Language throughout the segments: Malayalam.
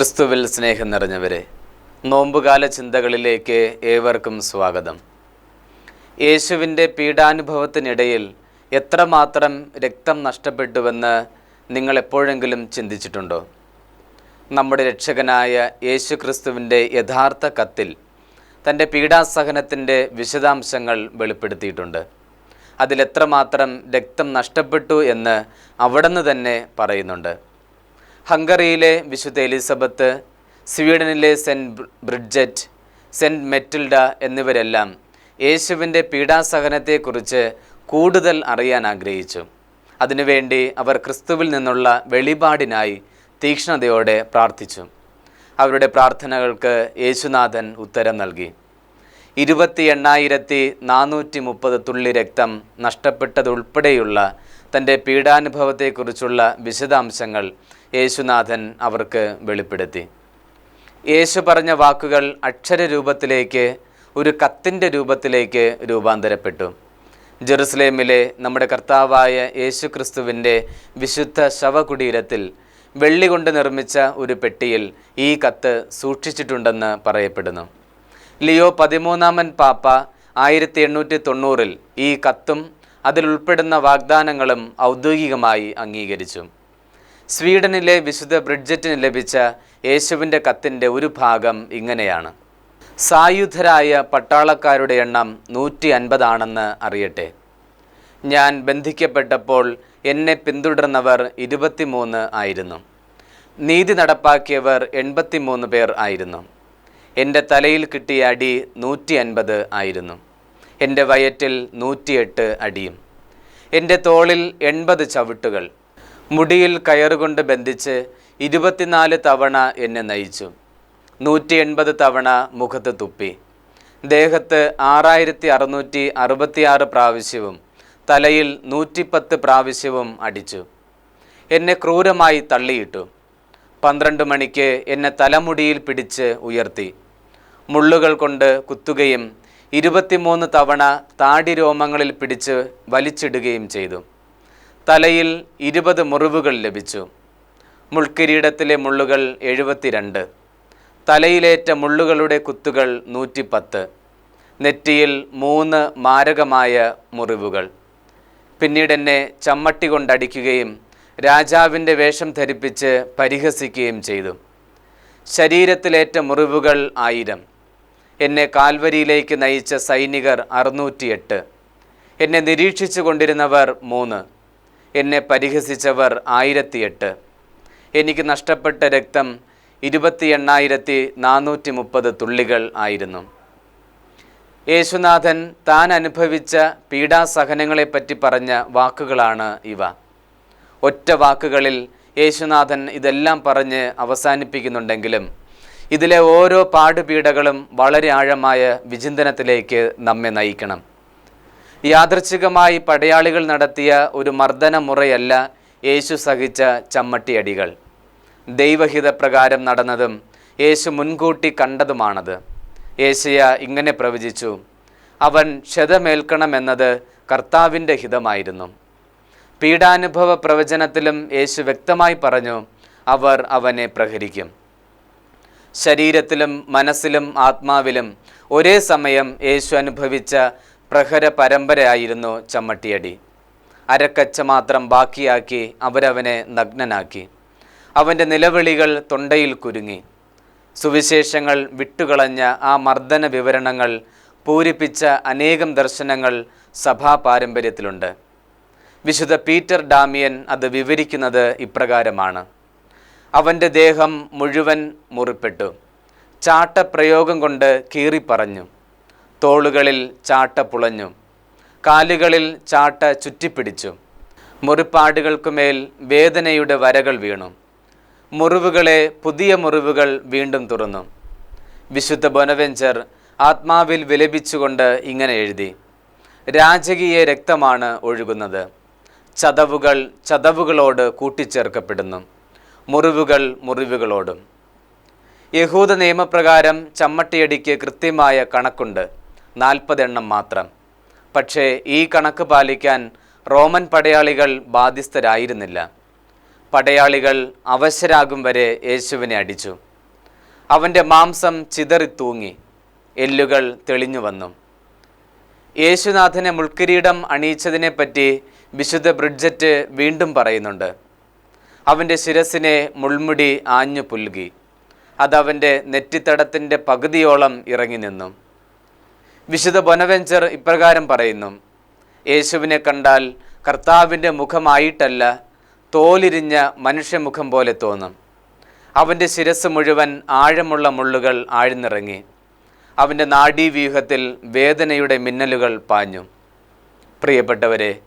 ക്രിസ്തുവിൽ സ്നേഹം നിറഞ്ഞവരെ നോമ്പുകാല ചിന്തകളിലേക്ക് ഏവർക്കും സ്വാഗതം. യേശുവിന്റെ പീഡാനുഭവത്തിനിടയിൽ എത്രമാത്രം രക്തം നഷ്ടപ്പെട്ടുവെന്ന് നിങ്ങൾ എപ്പോഴെങ്കിലും ചിന്തിച്ചിട്ടുണ്ടോ? നമ്മുടെ രക്ഷകനായ യേശു ക്രിസ്തുവിന്റെ യഥാർത്ഥ കത്തിൽ തന്റെ പീഡാസഹനത്തിന്റെ വിശദാംശങ്ങൾ വെളിപ്പെടുത്തിയിട്ടുണ്ട്. അതിലെത്രമാത്രം രക്തം നഷ്ടപ്പെട്ടു എന്ന് അവിടുന്ന് തന്നെ പറയുന്നുണ്ട്. ഹംഗറിയിലെ വിശുദ്ധ എലിസബത്ത് സ്വീഡനിലെ സെന്റ് ബ്രിഡ്ജറ്റ് സെന്റ് മെറ്റിൽഡ എന്നിവരെല്ലാം യേശുവിന്റെ പീഡാസഹനത്തെക്കുറിച്ച് കൂടുതൽ അറിയാൻ ആഗ്രഹിച്ചു. അതിനുവേണ്ടി അവർ ക്രിസ്തുവിൽ നിന്നുള്ള വെളിപാടിനായി തീക്ഷ്ണതയോടെ പ്രാർത്ഥിച്ചു. അവരുടെ പ്രാർത്ഥനകൾക്ക് യേശുനാഥൻ ഉത്തരം നൽകി. ഇരുപത്തി എണ്ണായിരത്തി നാനൂറ്റി മുപ്പത് തുള്ളി രക്തം നഷ്ടപ്പെട്ടതുൾപ്പെടെയുള്ള തന്റെ പീഡാനുഭവത്തെക്കുറിച്ചുള്ള വിശദാംശങ്ങൾ യേശുനാഥൻ അവർക്ക് വെളിപ്പെടുത്തി. യേശു പറഞ്ഞ വാക്കുകൾ അക്ഷരരൂപത്തിലേക്ക് ഒരു കത്തിന്റെ രൂപത്തിലേക്ക് രൂപാന്തരപ്പെട്ടു. ജെറുസലേമിലെ നമ്മുടെ കർത്താവായ യേശു ക്രിസ്തുവിന്റെ വിശുദ്ധ ശവകുടീരത്തിൽ വെള്ളി കൊണ്ട് നിർമ്മിച്ച ഒരു പെട്ടിയിൽ ഈ കത്ത് സൂക്ഷിച്ചിട്ടുണ്ടെന്ന് പറയപ്പെടുന്നു. ലിയോ പതിമൂന്നാമൻ പാപ്പ ആയിരത്തി എണ്ണൂറ്റി തൊണ്ണൂറിൽ ഈ കത്തും അതിലുൾപ്പെടുന്ന വാഗ്ദാനങ്ങളും ഔദ്യോഗികമായി അംഗീകരിച്ചു. സ്വീഡനിലെ വിശുദ്ധ ബ്രിഡ്ജറ്റിന് ലഭിച്ച യേശുവിന്റെ കത്തിന്റെ ഒരു ഭാഗം ഇങ്ങനെയാണ്. സായുധരായ പട്ടാളക്കാരുടെ എണ്ണം നൂറ്റി അൻപതാണെന്ന് അറിയട്ടെ. ഞാൻ ബന്ധിക്കപ്പെട്ടപ്പോൾ എന്നെ പിന്തുടർന്നവർ ഇരുപത്തിമൂന്ന് ആയിരുന്നു. നീതി നടപ്പാക്കിയവർ എൺപത്തിമൂന്ന് പേർ ആയിരുന്നു. എന്റെ തലയിൽ കിട്ടിയ അടി നൂറ്റി അൻപത് ആയിരുന്നു. എന്റെ വയറ്റിൽ നൂറ്റിയെട്ട് അടിയും. എന്റെ തോളിൽ എൺപത് ചവിട്ടുകൾ. മുടിയിൽ കയറുകൊണ്ട് ബന്ധിച്ച് ഇരുപത്തിനാല് തവണ എന്നെ നയിച്ചു. നൂറ്റി എൺപത് തവണ മുഖത്ത് തുപ്പി. ദേഹത്ത് ആറായിരത്തി അറുന്നൂറ്റി അറുപത്തിയാറ് പ്രാവശ്യവും തലയിൽ നൂറ്റിപ്പത്ത് പ്രാവശ്യവും അടിച്ചു. എന്നെ ക്രൂരമായി തള്ളിയിട്ടു. പന്ത്രണ്ട് മണിക്ക് എന്നെ തലമുടിയിൽ പിടിച്ച് ഉയർത്തി. മുള്ളുകൾ കൊണ്ട് കുത്തുകയും ഇരുപത്തിമൂന്ന് തവണ താടി രോമങ്ങളിൽ പിടിച്ച് വലിച്ചിടുകയും ചെയ്തു. തലയിൽ ഇരുപത് മുറിവുകൾ ലഭിച്ചു. മുൾക്കിരീടത്തിലെ മുള്ളുകൾ എഴുപത്തിരണ്ട്. തലയിലേറ്റ മുള്ളുകളുടെ കുത്തുകൾ നൂറ്റിപ്പത്ത്. നെറ്റിയിൽ മൂന്ന് മാരകമായ മുറിവുകൾ. പിന്നീട് എന്നെ ചമ്മട്ടി കൊണ്ടടിക്കുകയും രാജാവിന്റെ വേഷം ധരിപ്പിച്ച് പരിഹസിക്കുകയും ചെയ്തു. ശരീരത്തിലേറ്റ മുറിവുകൾ ആയിരം. എന്നെ കാൽവരിയിലേക്ക് നയിച്ച സൈനികർ അറുന്നൂറ്റിയെട്ട്. എന്നെ നിരീക്ഷിച്ചു കൊണ്ടിരുന്നവർ മൂന്ന്. എന്നെ പരിഹസിച്ചവർ ആയിരത്തിയെട്ട്. എനിക്ക് നഷ്ടപ്പെട്ട രക്തം ഇരുപത്തി എണ്ണായിരത്തി നാനൂറ്റി മുപ്പത് തുള്ളികൾ ആയിരുന്നു. യേശുനാഥൻ താൻ അനുഭവിച്ച പീഡാസഹനങ്ങളെപ്പറ്റി പറഞ്ഞ വാക്കുകളാണ് ഇവ. ഒറ്റ വാക്കുകളിൽ യേശുനാഥൻ ഇതെല്ലാം പറഞ്ഞ് അവസാനിപ്പിക്കുന്നുണ്ടെങ്കിലും ഇതിലെ ഓരോ പാടുപീഡകളും വളരെ ആഴമായ വിചിന്തനത്തിലേക്ക് നമ്മെ നയിക്കണം. യാദൃച്ഛികമായി പടയാളികൾ നടത്തിയ ഒരു മർദ്ദന മുറയല്ല യേശു സഹിച്ച ചമ്മട്ടിയടികൾ. ദൈവഹിതപ്രകാരം നടന്നതും യേശു മുൻകൂട്ടി കണ്ടതുമാണത്. യേശയ ഇങ്ങനെ പ്രവചിച്ചു അവൻ ക്ഷതമേൽക്കണമെന്നത് കർത്താവിന്റെ ഹിതമായിരുന്നു. പീഡാനുഭവ പ്രവചനത്തിലും യേശു വ്യക്തമായി പറഞ്ഞു അവർ അവനെ പ്രഹരിക്കും. ശരീരത്തിലും മനസ്സിലും ആത്മാവിലും ഒരേ സമയം യേശു അനുഭവിച്ച പ്രഹര പരമ്പരയായിരുന്നു ചമ്മട്ടിയടി. അരക്കച്ച മാത്രം ബാക്കിയാക്കി അവരവനെ നഗ്നനാക്കി. അവന്റെ നിലവിളികൾ തൊണ്ടയിൽ കുരുങ്ങി. സുവിശേഷങ്ങൾ വിട്ടുകളഞ്ഞ ആ മർദ്ദന വിവരണങ്ങൾ പൂരിപ്പിച്ച അനേകം ദർശനങ്ങൾ സഭാ പാരമ്പര്യത്തിലുണ്ട്. വിശുദ്ധ പീറ്റർ ഡാമിയൻ അത് വിവരിക്കുന്നത് ഇപ്രകാരമാണ്. അവന്റെ ദേഹം മുഴുവൻ മുറിപ്പെട്ടു. ചാട്ടപ്രയോഗം കൊണ്ട് കീറിപ്പറഞ്ഞു. തോളുകളിൽ ചാട്ട പുളഞ്ഞു. കാലുകളിൽ ചാട്ട ചുറ്റിപ്പിടിച്ചു. മുറിപ്പാടുകൾക്കുമേൽ വേദനയുടെ വരകൾ വീണു. മുറിവുകളെ പുതിയ മുറിവുകൾ വീണ്ടും തുറന്നു. വിശുദ്ധ ബൊനവെഞ്ചർ ആത്മാവിൽ വിലപിച്ചുകൊണ്ട് ഇങ്ങനെ എഴുതി രാജകീയ രക്തമാണ് ഒഴുകുന്നത്. ചതവുകൾ ചതവുകളോട് കൂട്ടിച്ചേർക്കപ്പെടുന്നു. മുറിവുകൾ മുറിവുകളോടും. യഹൂദ നിയമപ്രകാരം ചമ്മട്ടിയടിക്ക് കൃത്യമായ കണക്കുണ്ട്. നാൽപ്പതെണ്ണം മാത്രം. പക്ഷേ ഈ കണക്ക് പാലിക്കാൻ റോമൻ പടയാളികൾ ബാധ്യസ്ഥരായിരുന്നില്ല. പടയാളികൾ അവശരാകും വരെ യേശുവിനെ അടിച്ചു. അവന്റെ മാംസം ചിതറിത്തൂങ്ങി എല്ലുകൾ തെളിഞ്ഞു വന്നു. യേശുനാഥനെ മുൾക്കിരീടം അണിയിച്ചതിനെപ്പറ്റി വിശുദ്ധ ബ്രിഡ്ജറ്റ് വീണ്ടും പറയുന്നുണ്ട്. അവന്റെ ശിരസിനെ മുൾമുടി ആഞ്ഞു പുൽകി. അതവന്റെ നെറ്റിത്തടത്തിന്റെ പകുതിയോളം ഇറങ്ങി നിന്നു. വിശുദ്ധ ബൊനവെഞ്ചർ ഇപ്രകാരം പറയുന്നു യേശുവിനെ കണ്ടാൽ കർത്താവിന്റെ മുഖമായിട്ടല്ല തോലിരിഞ്ഞ മനുഷ്യമുഖം പോലെ തോന്നും. അവന്റെ ശിരസ് മുഴുവൻ ആഴമുള്ള മുള്ളുകൾ ആഴ്ന്നിറങ്ങി. അവന്റെ നാഡീവ്യൂഹത്തിൽ വേദനയുടെ മിന്നലുകൾ പാഞ്ഞു. പ്രിയപ്പെട്ടവരെ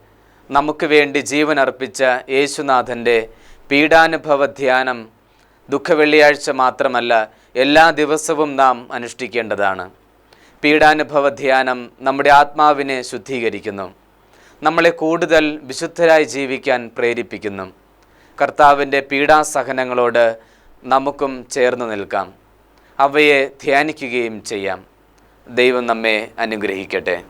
നമുക്ക് വേണ്ടി ജീവൻ അർപ്പിച്ച യേശുനാഥന്റെ പീഡാനുഭവ ധ്യാനം ദുഃഖവെള്ളിയാഴ്ച മാത്രമല്ല എല്ലാ ദിവസവും നാം അനുഷ്ഠിക്കേണ്ടതാണ്. പീഡാനുഭവ ധ്യാനം നമ്മുടെ ആത്മാവിനെ ശുദ്ധീകരിക്കുന്നു. നമ്മളെ കൂടുതൽ വിശുദ്ധരായി ജീവിക്കാൻ പ്രേരിപ്പിക്കുന്നു. കർത്താവിന്റെ പീഡാസഹനങ്ങളോട് നമുക്കും ചേർന്ന് നിൽക്കാം. അവയെ ധ്യാനിക്കുകയും ചെയ്യാം. ദൈവം നമ്മെ അനുഗ്രഹിക്കട്ടെ.